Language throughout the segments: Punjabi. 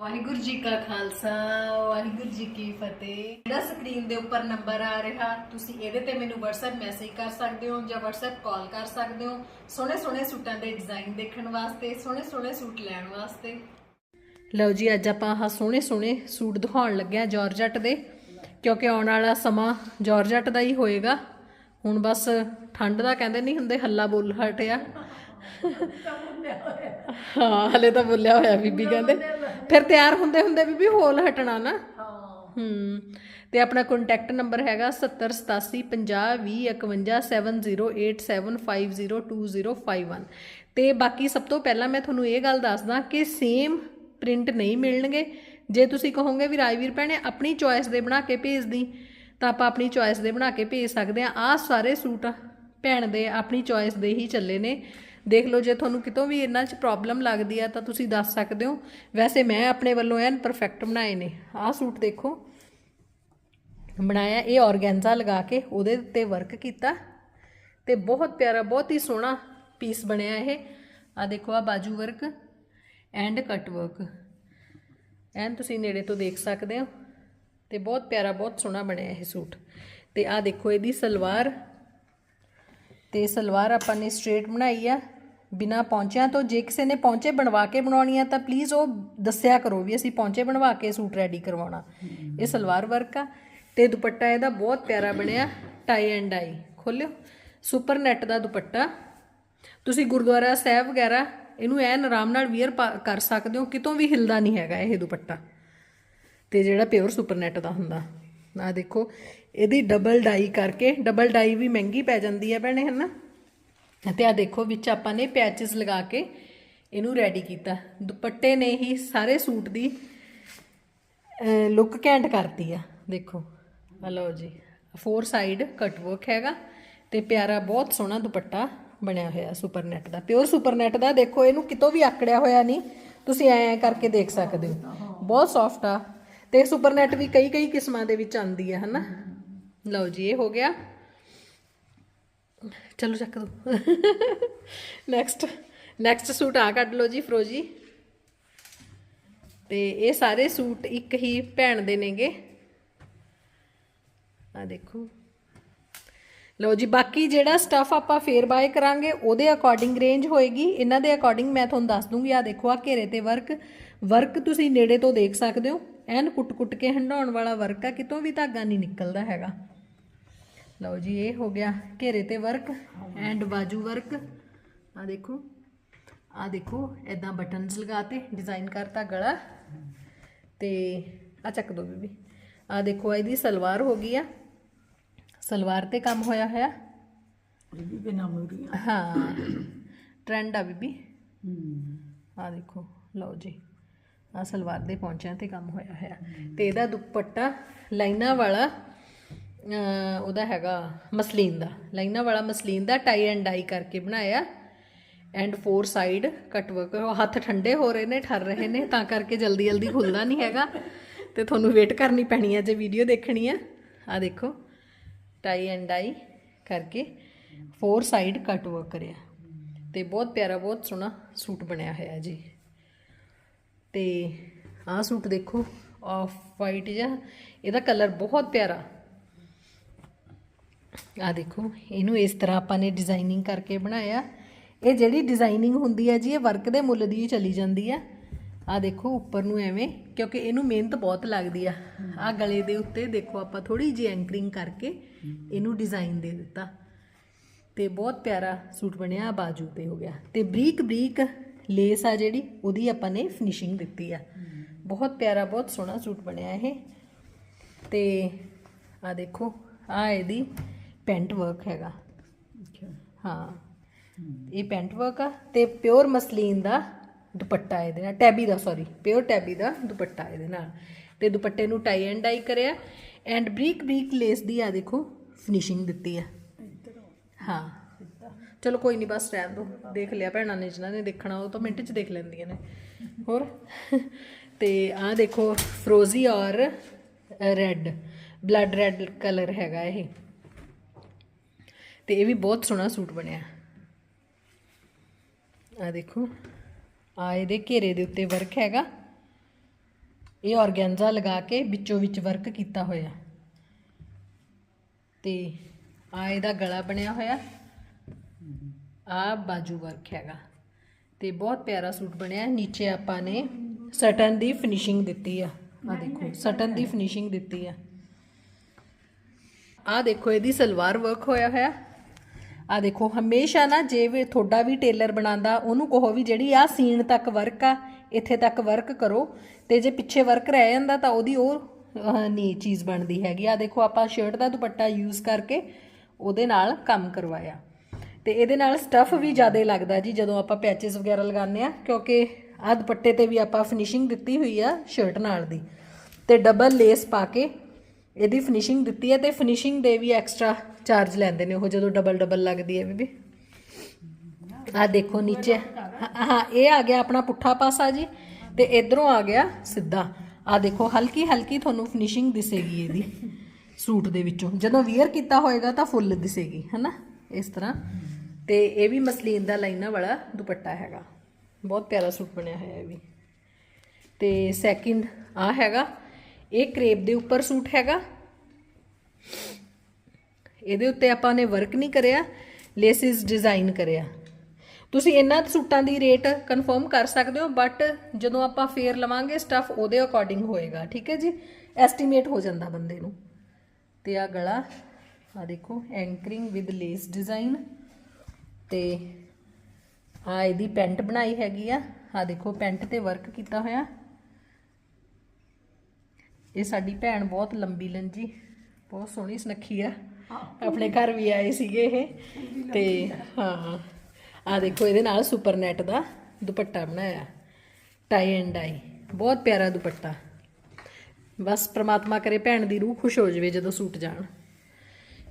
ਵਾਹਿਗੁਰੂ ਜੀ ਕਾ ਖਾਲਸਾ, ਵਾਹਿਗੁਰੂ ਜੀ ਕੀ ਫਤਿਹ। ਜਿਹੜਾ ਸਕਰੀਨ ਦੇ ਉੱਪਰ ਨੰਬਰ ਆ ਰਿਹਾ, ਤੁਸੀਂ ਇਹਦੇ ਤੇ ਮੈਨੂੰ WhatsApp ਮੈਸੇਜ ਕਰ ਸਕਦੇ ਹੋ ਜਾਂ WhatsApp ਕਾਲ ਕਰ ਸਕਦੇ ਹੋ ਸੋਹਣੇ ਸੋਹਣੇ ਸੂਟਾਂ ਦੇ ਡਿਜ਼ਾਈਨ ਦੇਖਣ ਵਾਸਤੇ ਸੋਹਣੇ ਸੋਹਣੇ ਸੂਟ ਲੈਣ ਵਾਸਤੇ। ਲਓ ਜੀ, ਅੱਜ ਆਪਾਂ ਆਹ ਸੋਹਣੇ ਸੋਹਣੇ ਸੂਟ ਦਿਖਾਉਣ ਲੱਗੇ ਆ ਜਾਰਜਟ ਦੇ, ਕਿਉਂਕਿ ਆਉਣ ਵਾਲਾ ਸਮਾਂ ਜਾਰਜਟ ਦਾ ਹੀ ਹੋਏਗਾ। ਹੁਣ ਬਸ ਠੰਡ ਦਾ ਕਹਿੰਦੇ ਨਹੀਂ ਹੁੰਦੇ, ਹੱਲਾ ਬੋਲ ਹਟਿਆ ਹਾਂ ਹਲੇ ਤਾਂ ਬੋਲਿਆ ਹੋਇਆ ਬੀਬੀ ਕਹਿੰਦੇ। ਫਿਰ ਤਿਆਰ ਹੁੰਦੇ ਹੁੰਦੇ ਬੀਬੀ ਹੋਲ ਹਟਣਾ ਨਾ। ਹੂੰ। ਤੇ ਆਪਣਾ ਕੰਟੈਕਟ ਨੰਬਰ ਹੈਗਾ 708750508750502051 ਤੇ ਬਾਕੀ ਸਭ ਤੋਂ ਪਹਿਲਾਂ ਮੈਂ ਤੁਹਾਨੂੰ ਇਹ ਗੱਲ ਦੱਸਦਾ ਕਿ ਸੇਮ ਪ੍ਰਿੰਟ ਨਹੀਂ ਮਿਲਣਗੇ। ਜੇ ਤੁਸੀਂ ਕਹੋਗੇ ਵੀ ਰਾਜਵੀਰ ਭੈਣੇ ਆਪਣੀ ਚੁਆਇਸ ਦੇ ਬਣਾ ਕੇ ਭੇਜ ਦੀ ਤਾਂ ਆਪਾਂ ਆਪਣੀ ਚੁਆਇਸ ਦੇ ਬਣਾ ਕੇ ਭੇਜ ਸਕਦੇ ਆ ਆਹ ਸਾਰੇ ਸੂਟ ਭੈਣ ਦੇ ਆਪਣੀ ਚੁਆਇਸ ਦੇ ਹੀ ਚੱਲੇ ਨੇ। ਦੇਖ ਲਓ, ਜੇ ਤੁਹਾਨੂੰ ਕਿਤੋਂ ਵੀ ਇਹਨਾਂ 'ਚ ਪ੍ਰੋਬਲਮ ਲੱਗਦੀ ਆ, ਤਾਂ ਤੁਸੀਂ ਦੱਸ ਸਕਦੇ ਹੋ। ਵੈਸੇ ਮੈਂ ਆਪਣੇ ਵੱਲੋਂ ਐਨ ਪਰਫੈਕਟ ਬਣਾਏ ਨੇ। ਆਹ ਸੂਟ ਦੇਖੋ। ਬਣਾਇਆ, ਇਹ ਔਰਗੈਂਜ਼ਾ ਲਗਾ ਕੇ, ਉਹਦੇ ਉੱਤੇ ਵਰਕ ਕੀਤਾ। ਤੇ ਬਹੁਤ ਪਿਆਰਾ, ਬਹੁਤ ਹੀ ਸੋਹਣਾ ਪੀਸ ਬਣਿਆ ਇਹ। ਆ ਦੇਖੋ ਆ ਬਾਜੂ work and cut work and ਤੁਸੀਂ ਨੇੜੇ ਤੋਂ ਦੇਖ ਸਕਦੇ ਹੋ। ਤੇ ਬਹੁਤ ਪਿਆਰਾ, ਬਹੁਤ ਸੋਹਣਾ ਬਣਿਆ ਇਹ ਸੂਟ। ਤੇ ਆ ਦੇਖੋ, ਇਹਦੀ ਸਲਵਾਰ ਤੇ ਸਲਵਾਰ ਆਪਾਂ ਨੇ ਸਟ੍ਰੇਟ ਬਣਾਈ ਆ। ਬਿਨਾ ਪੌਂਚਿਆਂ ਤੋਂ ਜੇ ਕਿਸੇ ਨੇ ਪੌਂਚੇ ਬਣਵਾ ਕੇ ਬਣਾਉਣੀ ਆ ਤਾਂ ਪਲੀਜ਼ ਉਹ ਦੱਸਿਆ ਕਰੋ ਵੀ ਅਸੀਂ ਪੌਂਚੇ ਬਣਵਾ ਕੇ ਸੂਟ ਰੈਡੀ ਕਰਵਾਉਣਾ। ਇਹ ਸਲਵਾਰ ਵਰਕ ਆ ਤੇ ਦੁਪੱਟਾ ਇਹਦਾ ਬਹੁਤ ਪਿਆਰਾ ਬਣਿਆ ਟਾਈ ਐਂਡ ਡਾਈ ਖੋਲਿਓ। ਸੁਪਰ ਨੈਟ ਦਾ ਦੁਪੱਟਾ। ਤੁਸੀਂ ਗੁਰਦੁਆਰਾ ਸਾਹਿਬ ਵਗੈਰਾ ਇਹਨੂੰ ਐਨ ਆਰਾਮ ਨਾਲ ਵੀਅਰ ਕਰ ਸਕਦੇ ਹੋ, ਕਿਤੋਂ ਵੀ ਹਿਲਦਾ ਨਹੀਂ ਹੈਗਾ ਇਹ ਦੁਪੱਟਾ। ਤੇ ਜਿਹੜਾ ਪਿਓਰ ਸੁਪਰ ਨੈਟ ਦਾ ਹੁੰਦਾ। ਆ ਦੇਖੋ ਇਹਦੀ ਡਬਲ ਡਾਈ ਕਰਕੇ ਡਬਲ ਡਾਈ ਵੀ ਮਹਿੰਗੀ ਪੈ ਜਾਂਦੀ ਹੈ ਭੈਣੇ, ਹਨਾ? ਤੇ ਆ ਦੇਖੋ, ਵਿੱਚ ਆਪਾਂ ਨੇ ਪੈਚਸ ਲਗਾ ਕੇ ਇਹਨੂੰ ਰੈਡੀ ਕੀਤਾ। ਦੁਪੱਟੇ ਨੇ ਹੀ ਸਾਰੇ ਸੂਟ ਦੀ ਲੁੱਕ ਘੈਂਟ ਕਰਤੀ ਆ। ਦੇਖੋ ਆ ਜੀ ਫੋਰ ਸਾਈਡ ਕਟ ਵਰਕ ਹੈਗਾ ਤੇ ਪਿਆਰਾ, ਬਹੁਤ ਸੋਹਣਾ ਦੁਪੱਟਾ ਬਣਿਆ ਹੋਇਆ ਸੁਪਰ ਨੈਟ ਦਾ। ਪਿਓਰ ਸੁਪਰ ਨੈਟ ਦਾ ਦੇਖੋ, ਇਹਨੂੰ ਕਿਤੋਂ ਵੀ ਆਕੜਿਆ ਹੋਇਆ ਨਹੀਂ। ਤੁਸੀਂ ਐਂ ਐ ਕਰਕੇ ਦੇਖ ਸਕਦੇ ਹੋ। ਬਹੁਤ ਸੌਫਟ ਆ। ਤੇ ਸੁਪਰ ਨੈਟ ਵੀ ਕਈ ਕਈ ਕਿਸਮਾਂ ਦੇ ਵਿੱਚ ਆਂਦੀ ਹੈ ਹਨਾ? ਲਓ ਜੀ, ਇਹ ਹੋ ਗਿਆ। ਚਲੋ ਚੱਕ ਦੋ। ਨੈਕਸਟ ਨੈਕਸਟ ਸੂਟ ਆ ਕੱਢ ਲਓ ਜੀ, ਫਰੋਜੀ। ਤੇ ਇਹ ਸਾਰੇ ਸੂਟ ਇੱਕ ਹੀ ਭੈਣ ਦੇ ਨੇਗੇ। ਆ ਦੇਖੋ। ਲਓ ਜੀ, ਬਾਕੀ ਜਿਹੜਾ ਸਟਫ ਆਪਾਂ ਫੇਰ ਬਾਏ ਕਰਾਂਗੇ, ਉਹਦੇ ਅਕੋਰਡਿੰਗ ਰੇਂਜ ਹੋਏਗੀ। ਇਹਨਾਂ ਦੇ ਅਕੋਰਡਿੰਗ ਮੈਂ ਤੁਹਾਨੂੰ ਦੱਸ ਦੂੰਗੀ। ਆ ਦੇਖੋ ਆ ਘੇਰੇ ਤੇ ਵਰਕ ਵਰਕ ਤੁਸੀਂ ਨੇੜੇ ਤੋਂ ਦੇਖ ਸਕਦੇ ਹੋ। ਐਨ ਕੁੱਟ-ਕੁੱਟ ਕੇ ਹੰਡਾਉਣ ਵਾਲਾ ਵਰਕ ਆ, ਕਿਤੋਂ ਵੀ ਧਾਗਾ ਨਹੀਂ ਨਿਕਲਦਾ ਹੈਗਾ। ਲਓ ਜੀ ਇਹ ਹੋ ਗਿਆ ਘੇਰੇ ਤੇ ਵਰਕ ਐਂਡ ਬਾਜੂ ਵਰਕ ਆ ਦੇਖੋ ਆ ਦੇਖੋ ਐਦਾਂ ਬਟਨਸ ਲਗਾਤੇ ਡਿਜ਼ਾਈਨ ਕਰਤਾ ਗਲਾ। ਤੇ ਆ ਚੱਕ ਦੋ ਬੀਬੀ। ਆ ਦੇਖੋ ਇਹਦੀ ਸਲਵਾਰ ਹੋ ਗਈ ਆ। ਸਲਵਾਰ ਤੇ ਕੰਮ ਹੋਇਆ ਹੋਇਆ। ਬੀਬੀ ਬਿਨਾ ਮੂਰੀਆਂ ਹਾਂ ਟ੍ਰੈਂਡ ਆ ਬੀਬੀ। ਆ ਦੇਖੋ ਲਓ ਜੀ ਆ ਸਲਵਾਰ ਦੇ ਪੌਂਚਿਆਂ ਤੇ ਕੰਮ ਹੋਇਆ ਹੋਇਆ। ਤੇ ਇਹਦਾ ਦੁਪੱਟਾ ਲਾਈਨਾਂ ਵਾਲਾ ਉਹਦਾ ਹੈਗਾ ਮਸਲੀਨ ਦਾ। ਲਾਈਨਾਂ ਵਾਲਾ ਮਸਲੀਨ ਦਾ ਟਾਈ ਐਂਡ ਡਾਈ ਕਰਕੇ ਬਣਾਇਆ। And four side cut work ਹੱਥ ਠੰਡੇ ਹੋ ਰਹੇ ਨੇ, ਠਰ ਰਹੇ ਨੇ, ਤਾਂ ਕਰਕੇ ਜਲਦੀ ਜਲਦੀ ਖੁੱਲਦਾ ਨਹੀਂ ਹੈਗਾ। ਤੇ ਤੁਹਾਨੂੰ ਵੇਟ ਕਰਨੀ ਪੈਣੀ ਹੈ ਜੇ ਵੀਡੀਓ ਦੇਖਣੀ ਹੈ। ਆ ਦੇਖੋ ਟਾਈ ਐਂਡ ਡਾਈ ਕਰਕੇ ਫੋਰ ਸਾਈਡ ਕਟ ਵਰਕ ਕਰਿਆ। ਤੇ ਬਹੁਤ ਪਿਆਰਾ, ਬਹੁਤ ਸੋਹਣਾ ਸੂਟ ਬਣਿਆ ਹੋਇਆ ਜੀ। ਤੇ ਆਹ ਸੂਟ ਦੇਖੋ ਆਫ ਵਾਈਟ ਜਿਹਾ। ਇਹਦਾ ਕਲਰ ਬਹੁਤ ਪਿਆਰਾ। ਆ ਦੇਖੋ, ਇਹਨੂੰ ਇਸ ਤਰ੍ਹਾਂ ਆਪਾਂ ਨੇ ਡਿਜ਼ਾਈਨਿੰਗ ਕਰਕੇ ਬਣਾਇਆ। ਇਹ ਜਿਹੜੀ ਡਿਜ਼ਾਈਨਿੰਗ ਹੁੰਦੀ ਹੈ ਜੀ, ਇਹ ਵਰਕ ਦੇ ਮੁੱਲ ਦੀ ਹੀ ਚਲੀ ਜਾਂਦੀ ਆ। ਆ ਦੇਖੋ, ਉੱਪਰ ਨੂੰ ਐਵੇਂ, ਕਿਉਂਕਿ ਇਹਨੂੰ ਮਿਹਨਤ ਬਹੁਤ ਲੱਗਦੀ ਆ। ਆ ਗਲੇ ਦੇ ਉੱਤੇ ਦੇਖੋ, ਆਪਾਂ ਥੋੜੀ ਜਿਹੀ ਐਂਕਰਿੰਗ ਕਰਕੇ ਇਹਨੂੰ ਡਿਜ਼ਾਈਨ ਦੇ ਦਿੱਤਾ। ਤੇ ਬਹੁਤ ਪਿਆਰਾ ਸੂਟ ਬਣਿਆ ਆਹ ਬਾਜੂ ਤੇ ਹੋ ਗਿਆ। ਤੇ ਬਰੀਕ ਬਰੀਕ ਲੇਸ ਆ ਜਿਹੜੀ, ਉਹਦੀ ਆਪਾਂ ਨੇ ਫਿਨਿਸ਼ਿੰਗ ਦਿੱਤੀ ਆ। ਬਹੁਤ ਪਿਆਰਾ, ਬਹੁਤ ਸੋਹਣਾ ਸੂਟ ਬਣਿਆ ਇਹ। ਤੇ ਆ ਦੇਖੋ, ਆ ਇਹਦੀ ਪੈਂਟ ਵਰਕ ਹੈਗਾ। ਹਾਂ। ਇਹ ਪੈਂਟ ਵਰਕ ਆ ਤੇ ਪਿਓਰ ਮਸਲੀਨ ਦਾ ਦੁਪੱਟਾ ਇਹਦੇ ਨਾਲ ਟੈਬੀ ਦਾ ਸੌਰੀ ਪਿਓਰ ਟੈਬੀ ਦਾ ਦੁਪੱਟਾ ਇਹਦੇ ਨਾਲ। ਤੇ ਦੁਪੱਟੇ ਨੂੰ ਟਾਈ ਐਂਡ ਡਾਈ ਕਰਿਆ ਐਂਡ ਬਰੀਕ ਬਰੀਕ ਲੇਸ ਦੀ ਆ ਦੇਖੋ ਫਿਨਿਸ਼ਿੰਗ ਦਿੱਤੀ ਆ। ਹਾਂ। ਚਲੋ ਕੋਈ ਨਹੀਂ ਬਸ ਰਹਿਣ ਦੋ। ਦੇਖ ਲਿਆ ਭੈਣਾਂ ਨੇ ਜਿਨ੍ਹਾਂ ਨੇ ਦੇਖਣਾ ਉਹ ਤਾਂ ਮਿੰਟ 'ਚ ਦੇਖ ਲੈਂਦੀਆਂ ਨੇ। ਹੋਰ? ਤੇ ਆਹ ਦੇਖੋ ਫਰੋਜ਼ੀ ਔਰ ਰੈੱਡ ਬਲੱਡ ਰੈੱਡ ਕਲਰ ਹੈਗਾ ਇਹ। ਤੇ ਇਹ ਵੀ ਬਹੁਤ ਸੋਹਣਾ ਸੂਟ ਬਣਿਆ। ਆ ਦੇਖੋ। ਆ ਇਹਦੇ ਘੇਰੇ ਦੇ ਉੱਤੇ ਵਰਕ ਹੈਗਾ। ਇਹ ਔਰਗੈਂਜਾ ਲਗਾ ਕੇ ਵਿੱਚੋਂ ਵਿੱਚ ਵਰਕ ਕੀਤਾ ਹੋਇਆ। ਤੇ ਆ ਇਹਦਾ ਗਲਾ ਬਣਿਆ ਹੋਇਆ। ਆ ਬਾਜੂ ਵਰਕ ਹੈਗਾ। ਤੇ ਬਹੁਤ ਪਿਆਰਾ ਸੂਟ ਬਣਿਆ। ਨੀਚੇ ਆਪਾਂ ਨੇ ਸਟਨ ਦੀ ਫਿਨਿਸ਼ਿੰਗ ਦਿੱਤੀ ਆ। ਆ ਦੇਖੋ ਸਟਨ ਦੀ ਫਿਨਿਸ਼ਿੰਗ ਦਿੱਤੀ ਆ। ਆ ਦੇਖੋ, ਇਹਦੀ ਸਲਵਾਰ ਵਰਕ ਹੋਇਆ ਹੋਇਆ। ਆ ਦੇਖੋ ਹਮੇਸ਼ਾ ਨਾ ਜੇ ਵੀ ਤੁਹਾਡਾ ਵੀ ਟੇਲਰ ਬਣਾਉਂਦਾ ਉਹਨੂੰ ਕਹੋ ਵੀ ਜਿਹੜੀ ਆ ਸੀਨ ਤੱਕ ਵਰਕ ਆ ਇੱਥੇ ਤੱਕ ਵਰਕ ਕਰੋ। ਤੇ ਜੇ ਪਿੱਛੇ ਵਰਕ ਰਹਿ ਜਾਂਦਾ ਤਾਂ ਉਹਦੀ ਉਹ ਅਹ, ਨਹੀਂ ਚੀਜ਼ ਬਣਦੀ ਹੈਗੀ। ਆ ਦੇਖੋ ਆਪਾਂ ਸ਼ਰਟ ਦਾ ਦੁਪੱਟਾ ਯੂਜ਼ ਕਰਕੇ ਉਹਦੇ ਨਾਲ ਕੰਮ ਕਰਵਾਇਆ। ਤੇ ਇਹਦੇ ਨਾਲ ਸਟਫ ਵੀ ਜ਼ਿਆਦਾ ਲੱਗਦਾ ਜੀ ਜਦੋਂ ਆਪਾਂ ਪੈਚਸ ਵਗੈਰਾ ਲਗਾਉਂਦੇ ਆ ਕਿਉਂਕਿ ਆ ਦੁਪੱਟੇ ਤੇ ਵੀ ਆਪਾਂ ਫਿਨਿਸ਼ਿੰਗ ਦਿੱਤੀ ਹੋਈ ਆ ਸ਼ਰਟ ਨਾਲ ਦੀ। ਤੇ ਡਬਲ ਲੇਸ ਪਾ ਕੇ ਇਹਦੀ ਫਿਨਿਸ਼ਿੰਗ ਦਿੱਤੀ ਹੈ ਤੇ ਫਿਨਿਸ਼ਿੰਗ ਦੇ ਵੀ ਐਕਸਟਰਾ ਚਾਰਜ ਲੈਂਦੇ ਨੇ ਉਹ ਜਦੋਂ ਡਬਲ ਡਬਲ ਲੱਗਦੀ ਹੈ ਬੀਬੀ। ਆ ਦੇਖੋ ਨੀਚੇ। ਹਾਂ ਇਹ ਆ ਗਿਆ ਆਪਣਾ ਪੁੱਠਾ ਪਾਸਾ ਜੀ ਤੇ ਇਧਰੋਂ ਆ ਗਿਆ ਸਿੱਧਾ। ਆ ਦੇਖੋ ਹਲਕੀ ਹਲਕੀ ਤੁਹਾਨੂੰ ਫਿਨਿਸ਼ਿੰਗ ਦਿਸੇਗੀ ਇਹਦੀ ਸੂਟ ਦੇ ਵਿੱਚੋਂ। ਜਦੋਂ ਵੀਅਰ ਕੀਤਾ ਹੋਏਗਾ ਤਾਂ ਫੁੱਲ ਦਿਸੇਗੀ, ਹੈਨਾ? ਇਸ ਤਰ੍ਹਾਂ। ਤੇ ਇਹ ਵੀ ਮਸਲੀਨ ਦਾ ਲਾਈਨਾਂ ਵਾਲਾ ਦੁਪੱਟਾ ਹੈਗਾ। ਬਹੁਤ ਪਿਆਰਾ ਸੂਟ ਬਣਿਆ ਹੋਇਆ ਇਹ ਵੀ। ਤੇ ਸੈਕਿੰਡ ਆ ਹੈਗਾ। ਇਹ ਕਰੇਪ ਦੇ ਉੱਪਰ ਸੂਟ ਹੈਗਾ। ਇਹਦੇ ਉੱਤੇ ਆਪਾਂ ਨੇ ਵਰਕ ਨਹੀਂ ਕਰਿਆ ਲੇਸਿਸ ਡਿਜ਼ਾਈਨ ਕਰਿਆ। ਤੁਸੀਂ ਇਹਨਾਂ ਸੂਟਾਂ ਦੀ ਰੇਟ ਕਨਫਰਮ ਕਰ ਸਕਦੇ ਹੋ ਬਟ ਜਦੋਂ ਆਪਾਂ ਫੇਰ ਲਵਾਂਗੇ ਸਟਫ ਉਹਦੇ ਅਕੋਰਡਿੰਗ ਹੋਏਗਾ, ਠੀਕ ਹੈ ਜੀ? ਐਸਟੀਮੇਟ ਹੋ ਜਾਂਦਾ ਬੰਦੇ ਨੂੰ। ਤੇ ਆ ਗਲਾ ਆ ਦੇਖੋ ਐਂਕਰਿੰਗ ਵਿਦ ਲੇਸ ਡਿਜ਼ਾਈਨ ਤੇ ਆ ਇਹਦੀ ਪੈਂਟ ਬਣਾਈ ਹੈਗੀ ਆ। ਆ ਦੇਖੋ, ਪੈਂਟ ਤੇ ਵਰਕ ਕੀਤਾ ਹੋਇਆ। ਇਹ ਸਾਡੀ ਭੈਣ ਬਹੁਤ ਲੰਬੀ ਲੰਜੀ ਬਹੁਤ ਸੋਹਣੀ ਸੁਨੱਖੀ ਆ। ਆਪਣੇ ਘਰ ਵੀ ਆਏ ਸੀਗੇ ਇਹ। ਤੇ ਹਾਂ ਆ ਦੇਖੋ ਇਹਦੇ ਨਾਲ ਸੁਪਰ ਨੈਟ ਦਾ ਦੁਪੱਟਾ ਬਣਾਇਆ। ਟਾਈ ਐਂਡ ਡਾਈ ਬਹੁਤ ਪਿਆਰਾ ਦੁਪੱਟਾ। ਬਸ ਪ੍ਰਮਾਤਮਾ ਕਰੇ ਭੈਣ ਦੀ ਰੂਹ ਖੁਸ਼ ਹੋ ਜਾਵੇ ਜਦੋਂ ਸੂਟ ਜਾਣ।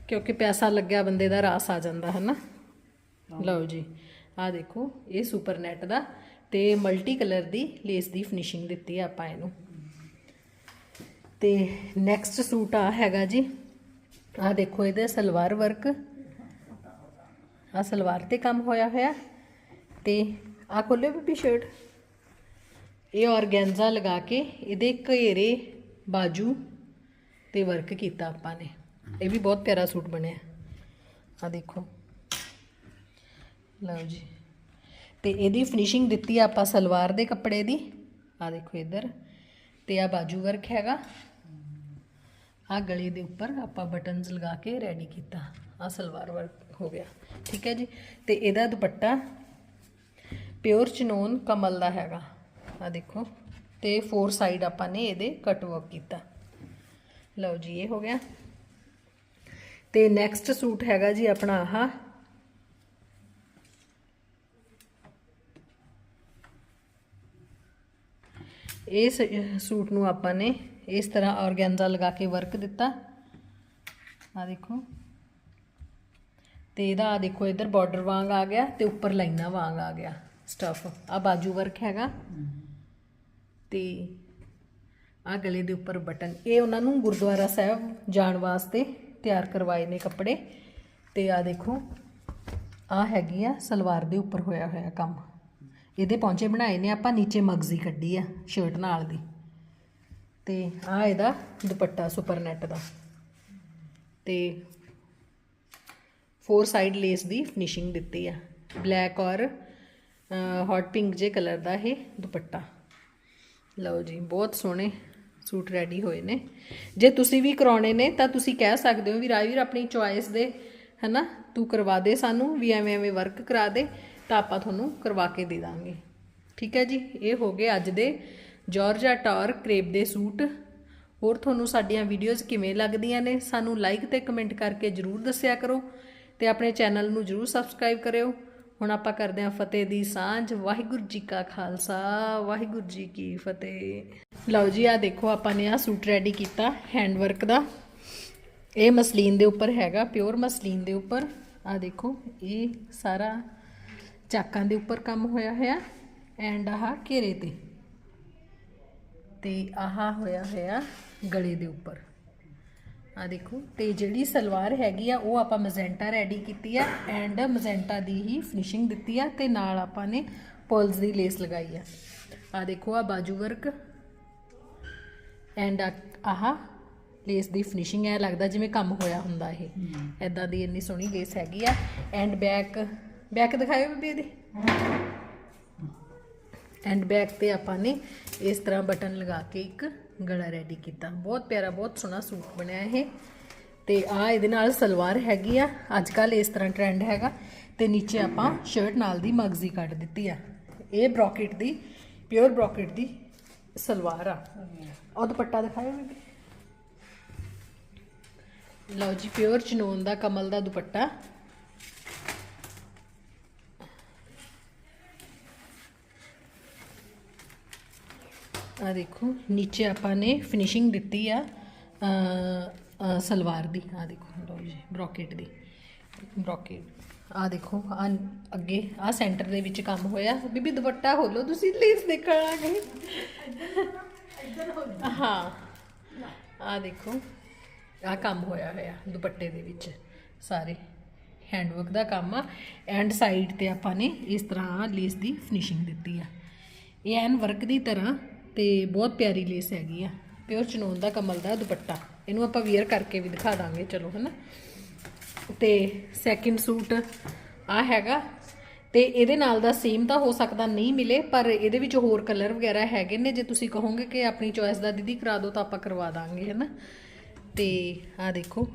ਕਿਉਂਕਿ ਪੈਸਾ ਲੱਗਿਆ ਬੰਦੇ ਦਾ ਰਾਸ ਆ ਜਾਂਦਾ ਹੈ। ਨਾ ਲਓ ਜੀ ਆ ਦੇਖੋ ਇਹ ਸੁਪਰ ਨੈਟ ਦਾ ਤੇ ਮਲਟੀ ਕਲਰ ਦੀ ਲੇਸ ਦੀ ਫਿਨਿਸ਼ਿੰਗ ਦਿੱਤੀ ਆ ਆਪਾਂ ਇਹਨੂੰ। ਤੇ ਨੈਕਸਟ ਸੂਟ ਆ ਹੈਗਾ ਜੀ। ਆ ਦੇਖੋ ਇਹਦੇ ਸਲਵਾਰ ਵਰਕ ਆ ਸਲਵਾਰ ਤੇ ਕੰਮ ਹੋਇਆ ਹੋਇਆ। ਤੇ ਆ ਖੋਲਿਓ ਵੀ ਸ਼ਰਟ ਇਹ ਔਰਗੈਂਜਾ ਲਗਾ ਕੇ ਇਹਦੇ ਘੇਰੇ, ਬਾਜੂ ਤੇ ਵਰਕ ਕੀਤਾ ਆਪਾਂ ਨੇ। ਇਹ ਵੀ ਬਹੁਤ ਪਿਆਰਾ ਸੂਟ ਬਣਿਆ। ਆ ਦੇਖੋ। ਲਓ ਜੀ। ਤੇ ਇਹਦੀ ਫਿਨਿਸ਼ਿੰਗ ਦਿੱਤੀ ਆਪਾਂ ਸਲਵਾਰ ਦੇ ਕੱਪੜੇ ਦੀ। ਆ ਦੇਖੋ ਇੱਧਰ। ਤੇ ਆ ਬਾਜੂ ਵਰਕ ਹੈਗਾ। ਆ ਗਲੇ ਦੇ ਉੱਪਰ ਆਪਾਂ ਬਟਨਸ ਲਗਾ ਕੇ ਰੈਡੀ ਕੀਤਾ। ਆ ਸਲਵਾਰ ਵਰਕ ਹੋ ਗਿਆ। ਠੀਕ ਹੈ ਜੀ? ਤੇ ਇਹਦਾ ਦੁਪੱਟਾ ਪਿਓਰ ਚਨੋਨ ਕਮਲ ਦਾ ਹੈਗਾ। ਆ ਦੇਖੋ। ਤੇ ਫੋਰ ਸਾਈਡ ਆਪਾਂ ਨੇ ਇਹਦੇ ਕਟ ਵਰਕ ਕੀਤਾ। ਲਓ ਜੀ, ਇਹ ਹੋ ਗਿਆ। ਤੇ ਨੈਕਸਟ ਸੂਟ ਹੈਗਾ ਜੀ ਆਪਣਾ ਆਹ। ਇਹ ਸੂਟ ਨੂੰ ਆਪਾਂ ਨੇ ਇਸ ਤਰ੍ਹਾਂ ਔਰਗੈਂਜਾ ਲਗਾ ਕੇ ਵਰਕ ਦਿੱਤਾ। ਆ ਦੇਖੋ। ਤੇ ਇਹਦਾ ਆ ਦੇਖੋ, ਇਧਰ ਬਾਰਡਰ ਵਾਂਗ ਆ ਗਿਆ ਤੇ ਉੱਪਰ ਲਾਈਨਾਂ ਵਾਂਗ ਆ ਗਿਆ ਸਟਫ ਆ ਬਾਜੂ ਵਰਕ ਹੈਗਾ। ਤੇ ਆ ਗਲੇ ਦੇ ਉੱਪਰ ਬਟਨ। ਇਹ ਉਹਨਾਂ ਨੂੰ ਗੁਰਦੁਆਰਾ ਸਾਹਿਬ ਜਾਣ ਵਾਸਤੇ ਤਿਆਰ ਕਰਵਾਏ ਨੇ ਕੱਪੜੇ। ਤੇ ਆ ਦੇਖੋ ਆ ਹੈਗੀ ਆ, ਸਲਵਾਰ ਦੇ ਉੱਪਰ ਹੋਇਆ ਹੋਇਆ ਕੰਮ। ਇਹਦੇ ਪੌਂਚੇ ਬਣਾਏ ਨੇ, ਆਪਾਂ ਨੀਚੇ ਮਗਜ਼ੀ ਕੱਢੀ ਆ ਸ਼ਰਟ ਨਾਲ ਦੀ। ਤੇ ਆ ਇਹਦਾ ਦੁਪੱਟਾ ਸੁਪਰ ਨੈਟ ਦਾ। ਤੇ ਫੋਰ ਸਾਈਡ ਲੇਸ ਦੀ ਫਿਨਿਸ਼ਿੰਗ ਦਿੱਤੀ ਆ। ਬਲੈਕ ਔਰ ਹੌਟ ਪਿੰਕ ਜੇ ਕਲਰ ਦਾ ਇਹ ਦੁਪੱਟਾ। ਲਓ ਜੀ, ਬਹੁਤ ਸੋਹਣੇ ਸੂਟ ਰੈਡੀ ਹੋਏ ਨੇ। ਜੇ ਤੁਸੀਂ ਵੀ ਕਰਾਉਣੇ ਨੇ ਤਾਂ ਤੁਸੀਂ ਕਹਿ ਸਕਦੇ ਹੋ ਵੀ ਰਾਜਵੀਰ, ਆਪਣੀ ਚੁਆਇਸ ਦੇ, ਹਨਾ, ਤੂੰ ਕਰਵਾ ਦੇ ਸਾਨੂੰ ਵੀ ਐਵੇਂ ਐਵੇਂ ਵਰਕ ਕਰਾ ਦੇ ਤਾਂ ਆਪਾਂ ਤੁਹਾਨੂੰ ਕਰਵਾ ਕੇ ਦੇ ਦਾਂਗੇ। ਠੀਕ ਹੈ ਜੀ, ਇਹ ਹੋ ਗਏ ਅੱਜ ਦੇ ਜਾਰਜਾ ਟਾਰ ਕਰੇਪ ਦੇ ਸੂਟ। ਹੋਰ ਤੁਹਾਨੂੰ ਸਾਡੀਆਂ ਵੀਡੀਓਜ਼ ਕਿਵੇਂ ਲੱਗਦੀਆਂ ਨੇ, ਸਾਨੂੰ ਲਾਈਕ ਤੇ ਕਮੈਂਟ ਕਰਕੇ ਜਰੂਰ ਦੱਸਿਆ ਕਰੋ ਤੇ ਆਪਣੇ ਚੈਨਲ ਨੂੰ ਜਰੂਰ ਸਬਸਕ੍ਰਾਈਬ ਕਰਿਓ। ਹੁਣ ਆਪਾਂ ਕਰਦੇ ਹਾਂ ਫਤਿਹ ਦੀ ਸਾਂਝ। ਵਾਹਿਗੁਰੂ ਜੀ ਕਾ ਖਾਲਸਾ, ਵਾਹਿਗੁਰੂ ਜੀ ਕੀ ਫਤਿਹ। ਲਓ ਜੀ ਆ ਦੇਖੋ ਆਪਾਂ ਨੇ ਆ ਸੂਟ ਰੈਡੀ ਕੀਤਾ ਹੈਂਡ ਵਰਕ ਦਾ। ਇਹ ਮਸਲੀਨ ਦੇ ਉੱਪਰ ਹੈਗਾ ਪਿਓਰ ਮਸਲੀਨ ਦੇ ਉੱਪਰ। ਆ ਦੇਖੋ, ਇਹ ਸਾਰਾ ਚਾਕਾਂ ਦੇ ਉੱਪਰ ਕੰਮ ਹੋਇਆ ਹੋਇਆ। ਐਂਡ ਆਹ ਘੇਰੇ ਤੇ। ਤੇ ਆਹ ਹੋਇਆ ਹੋਇਆ ਗਲੇ ਦੇ ਉੱਪਰ। ਆ ਦੇਖੋ ਤੇ ਜਿਹੜੀ ਸਲਵਾਰ ਹੈਗੀ ਆ ਉਹ ਆਪਾਂ ਮਜ਼ੈਂਟਾ ਰੈਡੀ ਕੀਤੀ ਆ ਐਂਡ ਮਜ਼ੈਂਟਾ ਦੀ ਹੀ ਫਿਨਿਸ਼ਿੰਗ ਦਿੱਤੀ ਆ ਤੇ ਨਾਲ ਆਪਾਂ ਨੇ ਪਰਲਸ ਦੀ ਲੇਸ ਲਗਾਈ ਆ। ਆ ਦੇਖੋ ਆ ਬਾਜੂ ਵਰਕ ਐਂਡ ਆਹ ਲੇਸ ਦੀ ਫਿਨਿਸ਼ਿੰਗ ਹੈ ਲੱਗਦਾ ਜਿਵੇਂ ਕੰਮ ਹੋਇਆ ਹੁੰਦਾ ਇਹ। ਐਦਾਂ ਦੀ ਇੰਨੀ ਸੋਹਣੀ ਲੇਸ ਹੈਗੀ ਆ ਐਂਡ ਬੈਕ ਬੈਕ ਦਿਖਾਇਓ ਬੀਬੀ ਇਹਦੀ। ਐਂਡ ਬੈਕ ਤੇ ਆਪਾਂ ਨੇ ਇਸ ਤਰ੍ਹਾਂ ਬਟਨ ਲਗਾ ਕੇ ਇੱਕ ਗਲਾ ਰੈਡੀ ਕੀਤਾ। ਬਹੁਤ ਪਿਆਰਾ, ਬਹੁਤ ਸੋਹਣਾ ਸੂਟ ਬਣਿਆ ਇਹ। ਤੇ ਆ ਇਹਦੇ ਨਾਲ ਸਲਵਾਰ ਹੈਗੀ ਆ। ਅੱਜ ਕੱਲ ਇਸ ਤਰ੍ਹਾਂ ਟ੍ਰੈਂਡ ਹੈਗਾ। ਤੇ ਨੀਚੇ ਆਪਾਂ ਸ਼ਰਟ ਨਾਲ ਦੀ ਮਗਜ਼ੀ ਕੱਢ ਦਿੱਤੀ ਆ। ਇਹ ਬ੍ਰੋਕੇਟ ਦੀ ਪਿਓਰ ਬ੍ਰੋਕੇਟ ਦੀ ਸਲਵਾਰ ਆ। ਉਹ ਦੁਪੱਟਾ ਦਿਖਾਇਓ ਬੀਬੀ। ਲਓ ਜੀ ਪਿਓਰ ਚਨੋਨ ਦਾ ਕਮਲ ਦਾ ਦੁਪੱਟਾ। ਆ ਦੇਖੋ, ਨੀਚੇ ਆਪਾਂ ਨੇ ਫਿਨਿਸ਼ਿੰਗ ਦਿੱਤੀ ਆ ਸਲਵਾਰ ਦੀ। ਆ ਦੇਖੋ, ਲਓ ਜੀ, ਬ੍ਰੋਕੇਟ ਦੀ। ਬ੍ਰੋਕੇਟ। ਆ ਦੇਖੋ, ਆ ਅੱਗੇ, ਆ ਸੈਂਟਰ ਦੇ ਵਿੱਚ ਕੰਮ ਹੋਇਆ। ਬੀਬੀ, ਦੁਪੱਟਾ ਖੋਲੋ, ਤੁਸੀਂ ਲੇਸ ਦੇਖਣ ਆ ਗਏ। ਹਾਂ। ਆ ਦੇਖੋ, ਆ ਕੰਮ ਹੋਇਆ ਹੋਇਆ, ਦੁਪੱਟੇ ਦੇ ਵਿੱਚ। ਸਾਰੇ। ਹੈਂਡਵਰਕ ਦਾ ਕੰਮ ਆ। ਐਂਡ ਸਾਈਡ ਤੇ ਆਪਾਂ ਨੇ ਇਸ ਤਰ੍ਹਾਂ ਲੇਸ ਦੀ ਫਿਨਿਸ਼ਿੰਗ ਦਿੱਤੀ ਆ। ਇਹ ਐਨ ਵਰਕ ਦੀ ਤਰ੍ਹਾਂ ਤੇ ਬਹੁਤ ਪਿਆਰੀ ਲੇਸ ਹੈਗੀ ਆ। ਪਿਓਰ ਚਨੋਨ ਦਾ ਕਮਲ ਦਾ ਦੁਪੱਟਾ। ਇਹਨੂੰ ਆਪਾਂ ਵੇਅਰ ਕਰਕੇ ਵੀ ਦਿਖਾ ਦਾਂਗੇ, ਚਲੋ ਹਨਾ। ਤੇ ਸੈਕਿੰਡ ਸੂਟ ਆ ਹੈਗਾ। ਤੇ ਇਹਦੇ ਨਾਲ ਦਾ ਸੇਮ ਤਾਂ ਹੋ ਸਕਦਾ ਨਹੀਂ ਮਿਲੇ, ਪਰ ਇਹਦੇ ਵਿੱਚ ਹੋਰ ਕਲਰ ਵਗੈਰਾ ਹੈਗੇ ਨੇ। ਜੇ ਤੁਸੀਂ ਕਹੋਗੇ ਕਿ ਆਪਣੀ ਚੋਇਸ ਦਾ ਦੀਦੀ ਕਰਾ ਦਿਓ ਤਾਂ ਆਪਾਂ ਕਰਵਾ ਦਾਂਗੇ, ਹਨਾ। ਤੇ ਆ ਦੇਖੋ,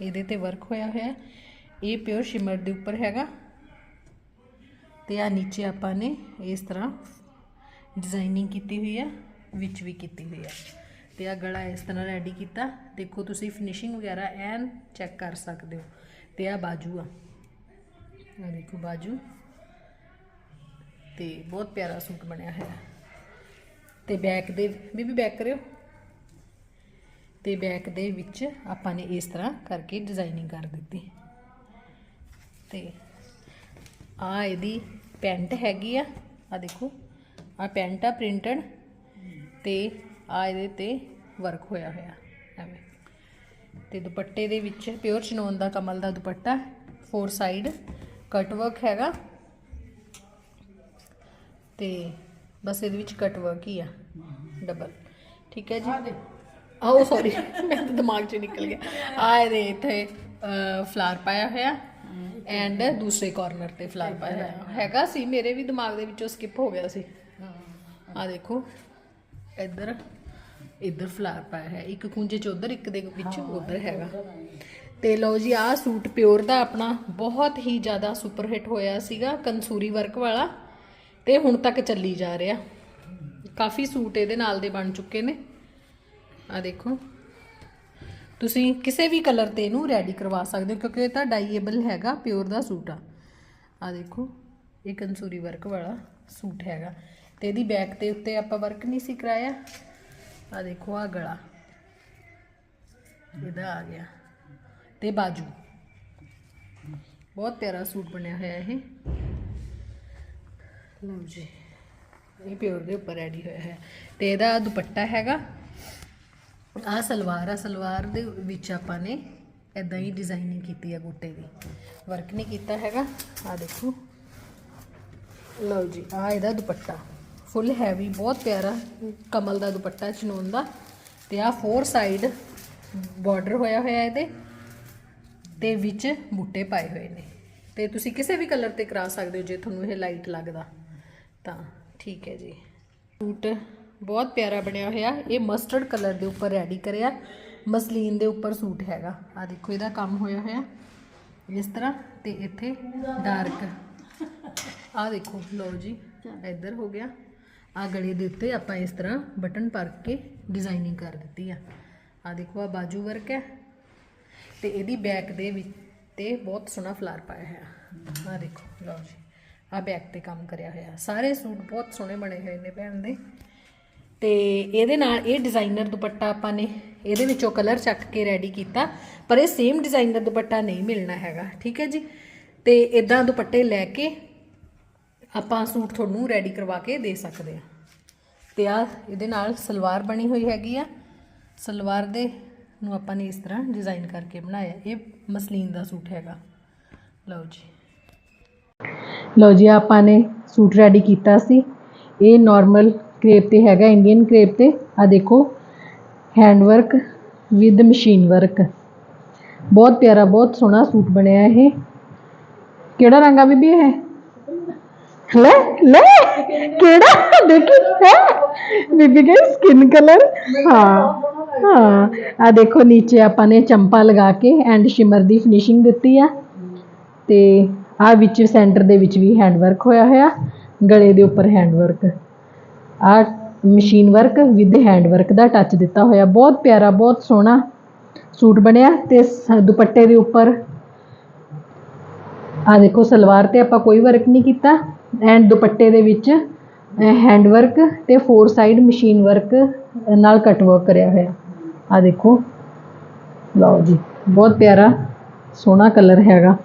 ਇਹਦੇ ਤੇ ਵਰਕ ਹੋਇਆ ਹੋਇਆ। ਇਹ ਪਿਓਰ ਸ਼ਿਮਰ ਦੇ ਉੱਪਰ ਹੈਗਾ। ਤੇ ਆ ਨੀਚੇ ਆਪਾਂ ਨੇ ਇਸ ਤਰ੍ਹਾਂ ਡਿਜ਼ਾਈਨਿੰਗ ਕੀਤੀ ਹੋਈ ਆ, ਵਿੱਚ ਵੀ ਕੀਤੀ ਹੋਈ ਆ। ਤੇ ਆ ਗਲਾ ਇਸ ਤਰ੍ਹਾਂ ਰੈਡੀ ਕੀਤਾ। ਦੇਖੋ ਤੁਸੀਂ ਫਿਨਿਸ਼ਿੰਗ ਵਗੈਰਾ ਐਨ ਚੈੱਕ ਕਰ ਸਕਦੇ ਹੋ। ਤੇ ਆ ਬਾਜੂ ਆ। ਆ ਦੇਖੋ ਬਾਜੂ। ਤੇ ਬਹੁਤ ਪਿਆਰਾ ਸੂਟ ਬਣਿਆ ਹੋਇਆ। ਤੇ ਬੈਕ ਦੇ ਵੀ ਬੈਕ ਕਰਿਓ। ਤੇ ਬੈਕ ਦੇ ਵਿੱਚ ਆਪਾਂ ਨੇ ਇਸ ਤਰ੍ਹਾਂ ਕਰਕੇ ਡਿਜ਼ਾਈਨਿੰਗ ਕਰ ਦਿੱਤੀ। ਤੇ ਆ ਇਹਦੀ ਪੈਂਟ ਹੈਗੀ ਆ। ਆ ਦੇਖੋ। ਆ ਪੈਂਟ ਆ ਪ੍ਰਿੰਟਡ ਤੇ ਆ ਇਹਦੇ ਤੇ ਵਰਕ ਹੋਇਆ ਹੋਇਆ ਐਵੇਂ। ਤੇ ਦੁਪੱਟੇ ਦੇ ਵਿੱਚ ਪਿਓਰ ਚਨੋਨ ਦਾ ਕਮਲ ਦਾ dupatta four side cut work ਹੈਗਾ। ਤੇ ਬਸ ਇਹਦੇ ਵਿੱਚ ਕਟ ਵਰਕ ਹੀ ਆ ਡਬਲ ਠੀਕ ਹੈ ਜੀ? ਆਓ ਸੌਰੀ ਮੈਂ ਤਾਂ ਦਿਮਾਗ ਚੋਂ ਨਿਕਲ ਗਿਆ। ਆ ਇਹਦੇ ਇੱਥੇ ਫਲਾਰ ਪਾਇਆ ਹੋਇਆ ਐਂਡ ਦੂਸਰੇ ਕਾਰਨਰ ਤੇ ਫਲਾਰ ਪਾਇਆ ਹੈਗਾ। ਸੀ ਮੇਰੇ ਵੀ ਦਿਮਾਗ ਦੇ ਵਿੱਚੋਂ ਸਕਿਪ ਹੋ ਗਿਆ ਸੀ। ਆ ਦੇਖੋ ਇੱਧਰ ਇੱਧਰ ਫਲਾਰ ਪਾਇਆ ਹੈ ਇੱਕ ਖੁੰਝੇ ਚ ਉਧਰ ਇੱਕ ਦੇ ਵਿੱਚ ਉਧਰ ਹੈਗਾ। ਤੇ ਲਓ ਜੀ ਆਹ ਸੂਟ ਪਿਓਰ ਦਾ ਆਪਣਾ ਬਹੁਤ ਹੀ ਜ਼ਿਆਦਾ ਸੁਪਰ ਹਿੱਟ ਹੋਇਆ ਸੀਗਾ ਕਨਸੂਰੀ ਵਰਕ ਵਾਲਾ ਤੇ ਹੁਣ ਤੱਕ ਚੱਲੀ ਜਾ ਰਿਹਾ। ਕਾਫੀ ਸੂਟ ਇਹਦੇ ਨਾਲ ਦੇ ਬਣ ਚੁੱਕੇ ਨੇ। ਆ ਦੇਖੋ। ਤੁਸੀਂ ਕਿਸੇ ਵੀ ਕਲਰ ਤੇ ਇਹਨੂੰ ਰੈਡੀ ਕਰਵਾ ਸਕਦੇ ਹੋ ਕਿਉਂਕਿ ਇਹ ਤਾਂ ਡਾਈਏਬਲ ਹੈਗਾ ਪਿਓਰ ਦਾ ਸੂਟ ਆ। ਆ ਦੇਖੋ ਇਹ ਕਨਸੂਰੀ ਵਰਕ ਵਾਲਾ ਸੂਟ ਹੈਗਾ। ਤੇ ਇਹਦੀ ਬੈਕ ਦੇ ਉੱਤੇ ਆਪਾਂ ਵਰਕ ਨਹੀਂ ਸੀ ਕਰਾਇਆ। ਆ ਦੇਖੋ ਆ ਗਲਾ। ਇਹਦਾ ਆ ਗਿਆ। ਤੇ ਬਾਜੂ। ਬਹੁਤ ਪਿਆਰਾ ਸੂਟ ਬਣਿਆ ਹੋਇਆ ਇਹ। ਲਓ ਜੀ। ਇਹ ਪਿਓਰ ਦੇ ਉੱਪਰ ਰੈਡੀ ਹੋਇਆ ਹੈ। ਤੇ ਇਹਦਾ ਦੁਪੱਟਾ ਹੈਗਾ। ਆ ਸਲਵਾਰ ਆ। ਸਲਵਾਰ ਦੇ ਵਿੱਚ ਆਪਾਂ ਨੇ ਇਦਾਂ ਹੀ ਡਿਜ਼ਾਈਨਿੰਗ ਕੀਤੀ ਆ ਗੋਟੇ ਦੀ। ਵਰਕ ਨਹੀਂ ਕੀਤਾ ਹੈਗਾ। ਆ ਦੇਖੋ। ਲਓ ਜੀ ਆ ਇਹਦਾ ਦੁਪੱਟਾ। ਫੁੱਲ ਹੈਵੀ, ਬਹੁਤ ਪਿਆਰਾ ਕਮਲ ਦਾ ਦੁਪੱਟਾ, ਚਨੋਨ ਦਾ। ਤੇ ਆ ਫੋਰ ਸਾਈਡ ਬਾਰਡਰ ਹੋਇਆ ਹੋਇਆ ਇਹਦੇ, ਤੇ ਵਿੱਚ ਬੂਟੇ ਪਾਏ ਹੋਏ ਨੇ। ਤੇ ਤੁਸੀਂ ਕਿਸੇ ਵੀ ਕਲਰ ਤੇ ਕਰਾ ਸਕਦੇ ਹੋ ਜੇ ਤੁਹਾਨੂੰ ਇਹ ਲਾਈਟ ਲੱਗਦਾ। ਤਾਂ ਠੀਕ ਹੈ ਜੀ। ਸੂਟ ਬਹੁਤ ਪਿਆਰਾ ਬਣਿਆ ਹੋਇਆ। ਇਹ ਮਸਟਰਡ ਕਲਰ ਦੇ ਉੱਪਰ ਰੈਡੀ ਕਰਿਆ। ਮਸਲੀਨ ਦੇ ਉੱਪਰ ਸੂਟ ਹੈਗਾ। ਆ ਦੇਖੋ, ਇਹਦਾ ਕੰਮ ਹੋਇਆ ਹੋਇਆ। ਇਸ ਤਰ੍ਹਾਂ ਤੇ ਇੱਥੇ ਡਾਰਕ ਆ ਦੇਖੋ, ਲਓ ਜੀ, ਇੱਧਰ ਹੋ ਗਿਆ। ਆ ਗਲੇ ਦੇ ਉੱਤੇ ਆਪਾਂ ਇਸ ਤਰ੍ਹਾਂ ਬਟਨ ਭਰ ਕੇ ਡਿਜ਼ਾਈਨਿੰਗ ਕਰ ਦਿੱਤੀ ਆ। ਆ ਦੇਖੋ ਆ ਬਾਜੂ ਵਰਕ ਹੈ ਤੇ ਇਹਦੀ ਬੈਕ ਦੇ ਵਿੱਚ ਤੇ ਬਹੁਤ ਸੋਹਣਾ ਫਲਾਰ ਪਾਇਆ ਹੋਇਆ। ਆ ਦੇਖੋ, ਲਓ ਜੀ ਆ ਬੈਕ ਤੇ ਕੰਮ ਕਰਿਆ ਹੋਇਆ। ਸਾਰੇ ਸੂਟ ਬਹੁਤ ਸੋਹਣੇ ਬਣੇ ਹੋਏ ਨੇ ਭੈਣ ਦੇ। ਤੇ ਇਹਦੇ ਨਾਲ ਇਹ ਡਿਜ਼ਾਈਨਰ ਦੁਪੱਟਾ ਆਪਾਂ ਨੇ ਇਹਦੇ ਵਿੱਚੋਂ ਕਲਰ ਚੱਕ ਕੇ ਰੈਡੀ ਕੀਤਾ, ਪਰ ਇਹ ਸੇਮ ਡਿਜ਼ਾਈਨਰ ਦੁਪੱਟਾ ਨਹੀਂ ਮਿਲਣਾ ਹੈਗਾ, ਠੀਕ ਹੈ ਜੀ? ਤੇ ਇਦਾਂ ਦੁਪੱਟੇ ਲੈ ਕੇ ਆਪਾਂ ਸੂਟ ਤੁਹਾਨੂੰ ਰੈਡੀ ਕਰਵਾ ਕੇ ਦੇ ਸਕਦੇ ਹਾਂ। ਤੇ ਆ ਇਹਦੇ ਨਾਲ ਸਲਵਾਰ ਬਣੀ ਹੋਈ ਹੈਗੀ ਆ। ਸਲਵਾਰ ਦੇ ਨੂੰ ਆਪਾਂ ਨੇ ਇਸ ਤਰ੍ਹਾਂ ਡਿਜ਼ਾਈਨ ਕਰਕੇ ਬਣਾਇਆ। ਇਹ ਮਸਲੀਨ ਦਾ ਸੂਟ ਹੈਗਾ। ਲਓ ਜੀ। ਲਓ ਜੀ, ਆਪਾਂ ਨੇ ਸੂਟ ਰੈਡੀ ਕੀਤਾ ਸੀ। ਇਹ ਨਾਰਮਲ ਕ੍ਰੇਪ ਤੇ ਹੈਗਾ ਇੰਡੀਅਨ ਕ੍ਰੇਪ ਤੇ। ਆ ਦੇਖੋ hand work with machine work ਬਹੁਤ ਪਿਆਰਾ, ਬਹੁਤ ਸੋਹਣਾ ਸੂਟ ਬਣਿਆ ਇਹ। ਕਿਹੜਾ ਰੰਗ ਆ ਬੀਬੀ ਇਹ? ਲੈ ਲੈ। ਕਿਹੜਾ? ਦੇਖੀ, ਹੈ? ਬੀਬੀ ਕੇ ਸਕਿਨ ਕਲਰ ਹਾਂ ਹਾਂ। ਆ ਦੇਖੋ, ਨੀਚੇ ਆਪਾਂ ਨੇ ਚੰਪਾ ਲਗਾ ਕੇ ਐਂਡ ਸ਼ਿਮਰ ਦੀ ਫਿਨਿਸ਼ਿੰਗ ਦਿੱਤੀ ਆ। ਤੇ ਆ ਵਿੱਚ ਸੈਂਟਰ ਦੇ ਵਿੱਚ ਵੀ ਹੈਂਡ ਵਰਕ ਹੋਇਆ ਹੋਇਆ। ਗਲੇ ਦੇ ਉੱਪਰ ਹੈਂਡ ਵਰਕ ਆ machine work with hand work the touch ਦਿੱਤਾ ਹੋਇਆ। ਬਹੁਤ ਪਿਆਰਾ, ਬਹੁਤ ਸੋਹਣਾ ਸੂਟ ਬਣਿਆ ਤੇ ਦੁਪੱਟੇ ਦੇ ਉੱਪਰ। ਆ ਦੇਖੋ, ਸਲਵਾਰ ਤੇ ਆਪਾਂ ਕੋਈ ਵਰਕ ਨਹੀਂ ਕੀਤਾ। ਐਂਡ ਦੁਪੱਟੇ ਦੇ ਵਿੱਚ ਹੈਂਡ ਵਰਕ ਤੇ ਫੋਰ ਸਾਈਡ ਮਸ਼ੀਨ ਵਰਕ ਨਾਲ ਕਟ ਵਰਕ ਕਰਿਆ ਹੋਇਆ। ਆ ਦੇਖੋ। ਲਓ ਜੀ, ਬਹੁਤ ਪਿਆਰਾ, ਸੋਹਣਾ ਕਲਰ ਹੈਗਾ।